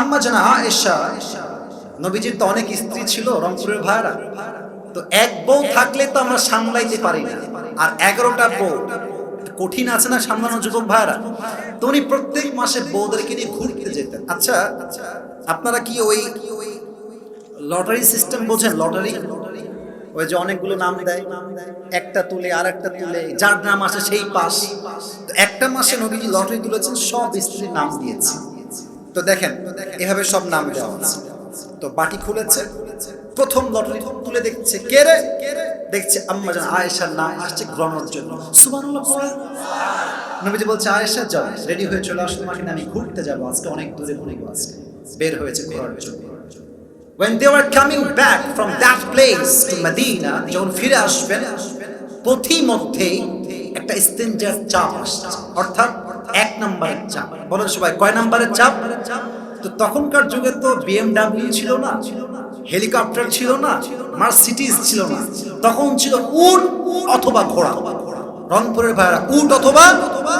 আম্মা জানা আয়েশা, নবীজির তো অনেক স্ত্রী ছিল রংপুরের ভাইরা তো এক বউ থাকলে তো আমরা সামলাইতে পারি না। আর এগারোটা বউ কঠিন আছে না সামলানো যুবক ভাইরা তো উনি প্রত্যেক মাসে বউদেরকে নিয়ে ঘুরতে যেতেন। আচ্ছা আপনারা কি ওই লটারি সিস্টেম বোঝেন? লটারি? ওই যে অনেকগুলো নাম দেয়। একটা তুলে আর একটা তুলে, যার নাম আসে সেই পাস একটা মাসে নবীজি লটারি তুলেছেন, সব স্ত্রীর নাম দিয়েছে। তো দেখেন, এভাবে সব নাম দেওয়া আছে তো বাকি খুলেছে। প্রথম লটারি তুলে দেখছে কে রে? দেখছে আম্মা জান আয়েশার নাম আসছে গ্রহণের জন্য। সুবহানাল্লাহ পড়ে। নবীজি বলছে, আয়েশা, যাও। রেডি হয়ে চলে আসো তোমাকে আমি ঘুরতে যাব আজকে, অনেক দূরে ঘুরবো আজকে। বের হয়েছে ঘোরার জন্য। When they were coming back from that place to Medina, যখন ফিরে আসবেন পথি মধ্যেই একটা স্টেঞ্জার চাপ আসছে। অর্থাৎ এক নম্বরের চাপ। বলেন সবাই, কয় নম্বরের চাপ? তো তখনকার যুগে তো বিএমডাব্লিউ ছিল না, হেলিকপ্টার ছিল না, মার্সিডিজ ছিল না। তখন ছিল উট অথবা ঘোড়া। রংপুরের ভাইরা উট অথবা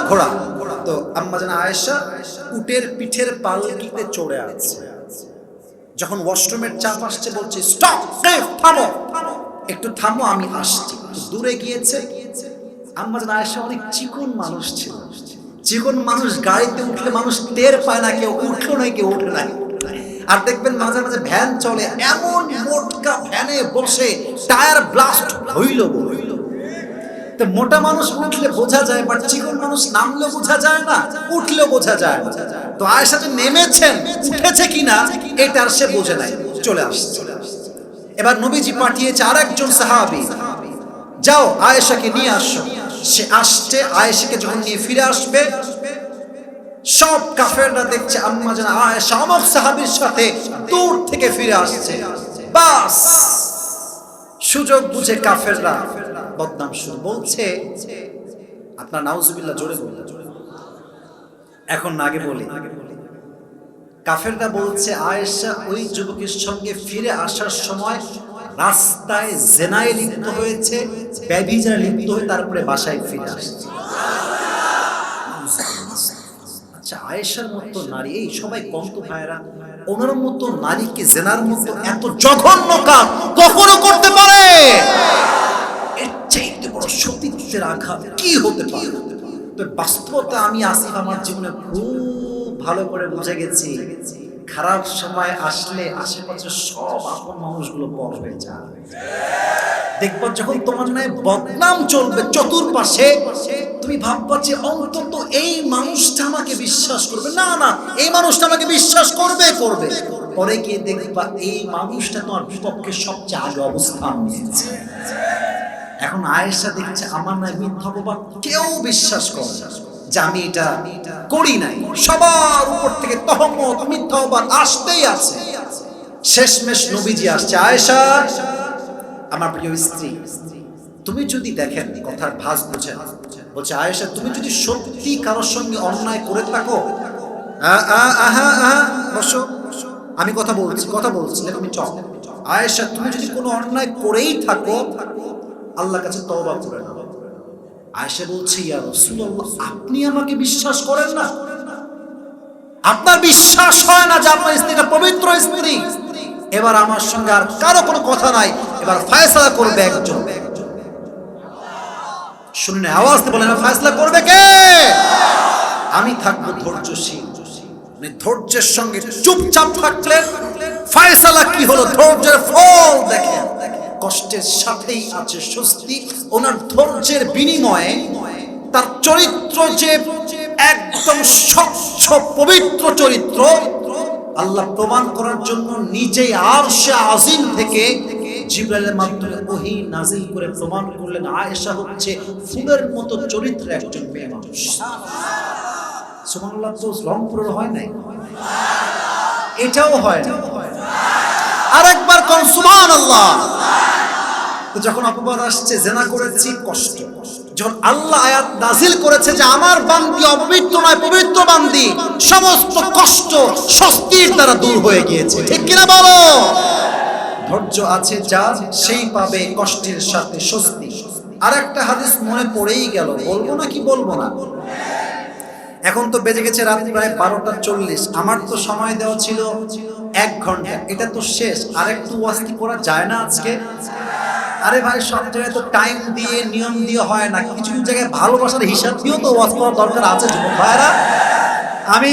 ঘোড়া। তো আম্মা জানা আয়েশা উটের পিঠের পালকিতে চড়ে আছে। যখন ওয়াশরুমের চাপ আসছে, বলছে স্টপ থামো। একটু থামো, আমি আসছি। দূরে গিয়েছে। আম্মা জানা আয়েশা অনেক চিকন মানুষ ছিল। চিকন মানুষ গাড়িতে উঠলে মানুষ টের পায় না, কেউ উঠল না কেউ উঠে নাই। আর দেখবেন মাঝে মাঝে ভ্যান চলে, এমন মোটকা ভ্যানে বসে টায়ার ব্লাস্ট হইল হইল তো মোটা মানুষ উঠলে বোঝা যায়, বাট চিকন মানুষ নামলেও বোঝা যায় না, উঠলেও বোঝা যায় তো যে নেমেছেন, উঠেছে কিনা, এটা আর সে বোঝে নাই, চলে আসছে। এবার নবীজি পাঠিয়েছে আরেকজন সাহাবী। যাও, আয়েশাকে নিয়ে আসো। সে আসছে, আয়েশাকে যখন নিয়ে ফিরে আসবে, সব কাফেররা দেখছে আম্মা যেন আয়েশা অমক সাহাবীর সাথে দূর থেকে ফিরে আসছে। বাস! সুযোগ বুঝে কাফেররা বদনাম শুরু বলছে, আপনার নাউজুবিল্লাহ, জোরে বললেন এখন আগে বলি, কাফেররা বলছে, আয়েশা ওই যুবকের সঙ্গে ফিরে আসার সময় রাস্তায় জেনায় লিপ্ত হয়েছে লিপ্ত হয়ে তারপরে বাসায় ফিরে আসছে। আচ্ছা আয়েশার মতো নারী, এই সবাই ভাইরা ওনার মতো নারীকে জেনার মতো এত জঘন্য কাজ কখনো করতে পারে? কি বাস্তবতা আমি আসিফ আমার জীবনে খুব ভালো করে বুঝে গেছি। খারাপ সময় আসলে আশেপাশে সব আপন মানুষগুলো পর হয়ে যায়। দেখবা যখন তোমার নাই বদনাম চলবে চতুর্পাশে, তুমি ভাববা যে অন্তত এই মানুষটা আমাকে বিশ্বাস করবে। না না, এই মানুষটা আমাকে বিশ্বাস করবে করবে। পরে গিয়ে দেখবা এই মানুষটা তোমার বিপক্ষে সবচেয়ে আগে অবস্থান নিয়েছে। এখন আয়েশা দেখছে, আমার নাই মিথ্যা কেউ বিশ্বাস করে যে আমি এটা করি নাই। সবার উপর থেকে তহমত মিথ্যা আসতেই আছে। শেষমেশ নবীজি আসছে, আয়েশা, আমার প্রিয় স্ত্রী, তুমি যদি দেখেন কথার ভাস বুঝেন। বলছে, আয়েশা, তুমি যদি সত্যি কারোর সঙ্গে অন্যায় করে থাকো আমি কথা বলছি কথা বলছি তুমি চল আয়েশা, তুমি যদি কোনো অন্যায় করেই থাকো আল্লাহ কাছে তওবা করে নাও আয়েশা বলছে, ইয়া রাসূলুল্লাহ, আপনি আমাকে বিশ্বাস করেন না? আপনার বিশ্বাস হয় না যে আপনার স্ত্রীটা পবিত্র স্ত্রী। এবার আমার সঙ্গে আর কারও কোনো কথা নাই। এবার ফায়সালা করবে একজন। শুনে আওয়াজ দিয়ে বলেন ফায়সালা করবে কে? আমি থাকব ধৈর্যশীল। উনি ধৈর্যের সঙ্গে চুপচাপ থাকলেন ফায়সালা কি হলো? ধৈর্যের ফল দেখেন কষ্টের সাথেই আছে স্বস্তি। ওনার ধৈর্যের বিনিময়ে তার চরিত্র যে একদম স্বচ্ছ, পবিত্র চরিত্র, আল্লাহ প্রমাণ করার জন্য নিজেই আর সে আজিম থেকে জিব্রাইলের মাধ্যমে ওহি নাজিল করে প্রমাণ করলেন, আয়েশা হচ্ছে ফুলের মতো একজন মেয়ে মানুষ। তো রংপুরের হয় নাই? এটাও হয় না আরেকবার কোন, সুবহানাল্লাহ। তো যখন অপবাদ আসছে, জেনা করেছি, কষ্ট। যখন আল্লাহ আয়াত নাজিল করেছে যে আমার বান্দি অপবিত্র নয়, পবিত্র বান্দি, সমস্ত কষ্ট, স্বস্তির দ্বারা দূর হয়ে গিয়েছে। ঠিক কিনা বলো? ধৈর্য আছে যা সেই পাবে কষ্টের সাথে স্বস্তি। আর একটা হাদিস মনে পড়েই গেল, বলব না কি বলব না? এখন তো বেজে গেছে রাত প্রায় বারোটা চল্লিশ, আমার তো সময় দেওয়া ছিল এক ঘণ্টা। এটা তো শেষ আর একটু ওয়াজ কি করা যায় না আজকে? আরে ভাই, সব জায়গায় তো টাইম দিয়ে, নিয়ম দিয়ে হয় না। কিছু কিছু জায়গায় ভালোবাসার হিসাব দিয়েও তো ওয়াজ করার দরকার আছে ভাইরা আমি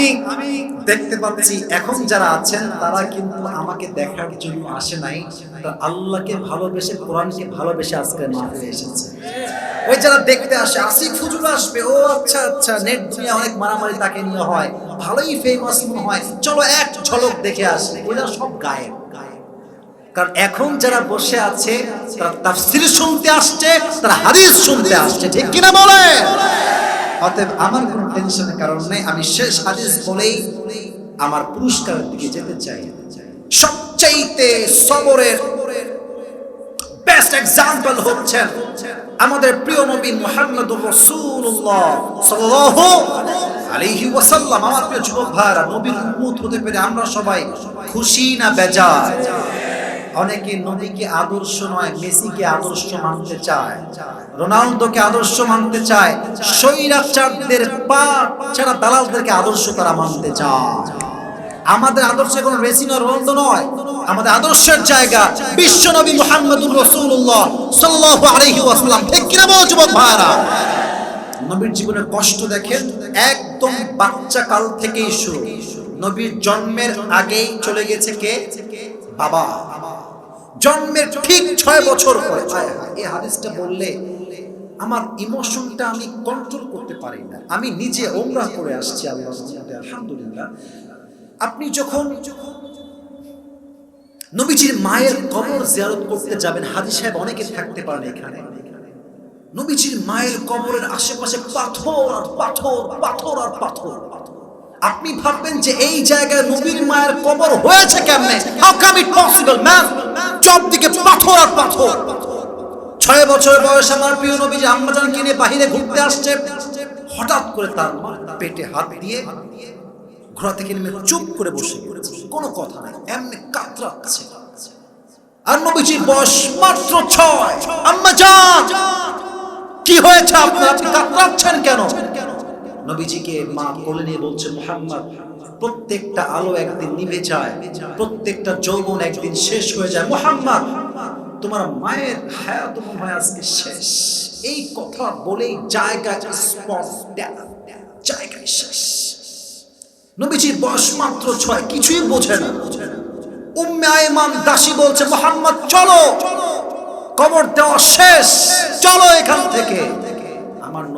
দেখতে পাচ্ছি, এখন যারা আছেন, তারা কিন্তু আমাকে দেখার জন্য আসে নাই। আল্লাহকে ভালোবেসে, কোরআনকে ভালোবেসে আজকে মাহফিলে এসেছে। ওই যারা দেখতে আসে আসিফ হুজুর আসবে। ও আচ্ছা আচ্ছা নেট দুনিয়া অনেক মারামারি তাকে নিয়ে হয়। ভালোই ফেমাস হয়। চলো এক ঝলক দেখে আসে। ওরা সব গায়েব। কারণ এখন যারা বসে আছে, তারা তাফসির শুনতে আসছে, তারা হাদিস শুনতে আসছে। ঠিক কিনা বলে? অতএব আমার কোনো টেনশনের কারণ নেই, আমি শেষ হাদিস বলেই আমার পুরস্কারের দিকে যেতে চাই। সবচাইতে সবরের বেস্ট এক্সাম্পল হচ্ছেন আমাদের প্রিয় নবী মুহাম্মদুর রাসূলুল্লাহ সাল্লাল্লাহু আলাইহি ওয়াসাল্লাম। আমার প্রিয় যুবক ভাইরা নবীর উম্মত হতে পেরে আমরা সবাই খুশি না বেজার? অনেকে নবীকে আদর্শ নয়, মেসিকে আদর্শ মানতে চায়। রোনালদোকে আদর্শ মানতে চায়। স্বৈরাচারদের পা ছাড়া দালালদেরকে আদর্শ তারা মানতে চায়। আমাদের আদর্শে কোনো মেসি নয়, রোনালদো নয়। আমাদের আদর্শের জায়গা বিশ্ব নবী মুহাম্মদুর রাসূলুল্লাহ সাল্লাল্লাহু আলাইহি ওয়াসাল্লাম। ঠিক কিনা বলো যুবক ভাইরা নবীর জীবনে কষ্ট দেখেন, একদম বাচ্চা কাল থেকেই শুরু। নবীর জন্মের আগেই চলে গেছে কে? বাবা, জন্মের ঠিক ছয় বছর পরে এই হাদিসটা বললে আমার ইমোশনটা আমি কন্ট্রোল করতে পারি না। আমি নিজে ওমরা করে আসছি আলহামদুলিল্লাহ। আপনি যখন নবীজির মায়ের কবর জিয়ারত করতে যাবেন হাজি সাহেব অনেকে থাকতে পারেন এখানে। নবীজির মায়ের কবরের আশেপাশে পাথর আর পাথর পাথর আর পাথর। আপনি ভাববেন যে এই জায়গায় নবীর মায়ের কবর হয়েছে কেমনে? How come it possible ma'am চবদিকে পাথর আর পাথর। ছয় বছর বয়স আমার প্রিয় নবীজি আম্মাজান কিনে বাহিরে ঘুরতে আসছে। হঠাৎ করে তার পেটে হাত দিয়ে ঘোড়া থেকে নেমে চুপ করে বসে কোনো কথা নাই, এমনি কাতরাচ্ছে। আর নবীজির বয়স মাত্র ছয়। আম্মা যান কি হয়েছে আপনার? আপনি কাতরাচ্ছেন কেন? নবীজিকে মা কোলে নিয়ে বলছে, মোহাম্মদ, প্রত্যেকটা আলো একদিন নিভে যায়, প্রত্যেকটা যৌবন একদিন শেষ হয়ে যায়। মোহাম্মদ, তোমার মায়ের হায়াত হয় আজকে শেষ। এই কথা বলেই জায়গা স্পট জায়গায় শেষ। নবীজির বয়স মাত্র ছয়, কিছুই বোঝে না। উম্মে আয়মান দাসী বলছে, মোহাম্মদ, চলো। কবর দেওয়া শেষ। চলো এখান থেকে।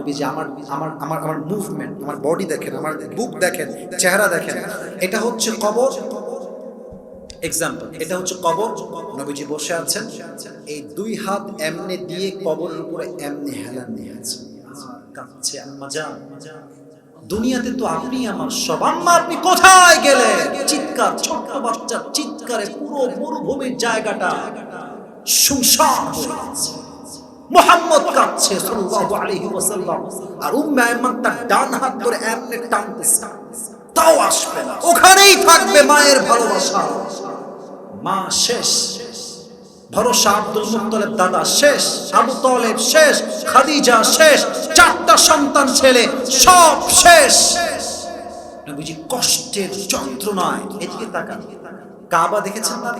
নবীজি আমার আমার আমার আমার মুভমেন্ট আমার বডি দেখেন, আমার বুক দেখেন, চেহারা দেখেন, এটা হচ্ছে কবর। এক্সাম্পল এটা হচ্ছে কবর। নবীজি বসে আছেন, এই দুই হাত এমনে দিয়ে কবরের উপরে এমনি হেলান দিয়ে আছে। কাঁদছে যান দুনিয়াতে তো আপনি আমার সব। আম্মা, আপনি কোথায় গেলে? চিৎকার, ছোট্ট বাচ্চার চিৎকারে পুরো মরুভূমির জায়গাটা শুনশান হয়ে। মোহাম্মদ কাঁদছে সাল্লাল্লাহু আলাইহি ওয়াসাল্লাম। আর উম্মে তার ডান হাত ধরে এমনে টানতেছে। তাও আসবে না। ওখানেই থাকবে মায়ের ভালোবাসা। মা শেষ। ভরসা আব্দুল দাদা শেষ। আবু তলেব শেষ। খাদিজা শেষ। চারটা সন্তান, ছেলে, সব শেষ। কষ্টের যন্ত্রণায় এদিকে তাকান। কাবা দেখেছেন না?